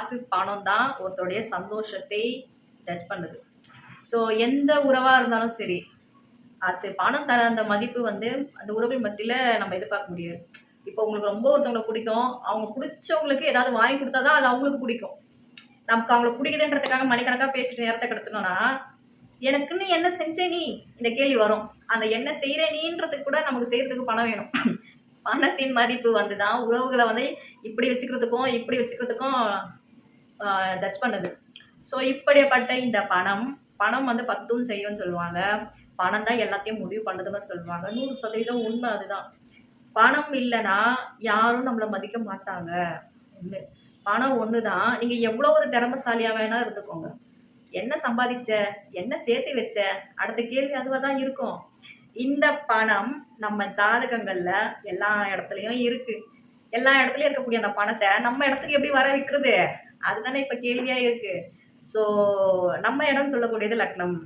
காசு பணம் தான் ஒருத்தருடைய சந்தோஷத்தை ஜட்ஜ் பண்ணுது. ஸோ எந்த உறவாக இருந்தாலும் சரி அது பணம் தர அந்த மதிப்பு வந்து அந்த உறவின் மத்தியில் நம்ம எதிர்பார்க்க முடியாது. இப்போ உங்களுக்கு ரொம்ப ஒருத்தவங்களை பிடிக்கும். அவங்க பிடிச்சவங்களுக்கு ஏதாவது வாங்கி கொடுத்தா தான் அது அவங்களுக்கு பிடிக்கும். நமக்கு அவங்களை பிடிக்குதுன்றதுக்காக மணிக்கணக்காக பேசிட்டு நேரத்தை கடத்தணும்னா எனக்குன்னு என்ன செஞ்ச நீ? இந்த கேள்வி வரும். அந்த என்ன செய்கிற நீன்றதுக்கு கூட நமக்கு செய்கிறதுக்கு பணம் வேணும். பணத்தின் மதிப்பு வந்து தான் உறவுகளை வந்து இப்படி வச்சுக்கிறதுக்கும் இப்படி வச்சுக்கிறதுக்கும் ஜட்ஜ் பண்ணுது. ஸோ இப்படிப்பட்ட இந்த பணம் பணம் வந்து பத்தும் செய்யும்னு சொல்லுவாங்க. பணம் தான் எல்லாத்தையும் முடிவு பண்ணுதுன்னு சொல்லுவாங்க. நூறு சதவீதம் உண்மை அதுதான். பணம் இல்லைன்னா யாரும் நம்மளை மதிக்க மாட்டாங்க. ஒன்று பணம் ஒன்று தான் நீங்கள் எவ்வளோ ஒரு திறமசாலியாக வேணா இருந்துக்கோங்க. என்ன சம்பாதிச்ச? என்ன சேர்த்து வச்ச? அடுத்த கேள்வி அதுவாக தான் இருக்கும். இந்த பணம் நம்ம ஜாதகங்கள்ல எல்லா இடத்துலையும் இருக்கு. எல்லா இடத்துலையும் இருக்கக்கூடிய அந்த பணத்தை நம்ம இடத்துக்கு எப்படி வர வைக்கிறது? அதுதானே இப்ப கேள்வியா இருக்கு. ஸோ நம்ம இடம் சொல்லக்கூடியது லக்னம்.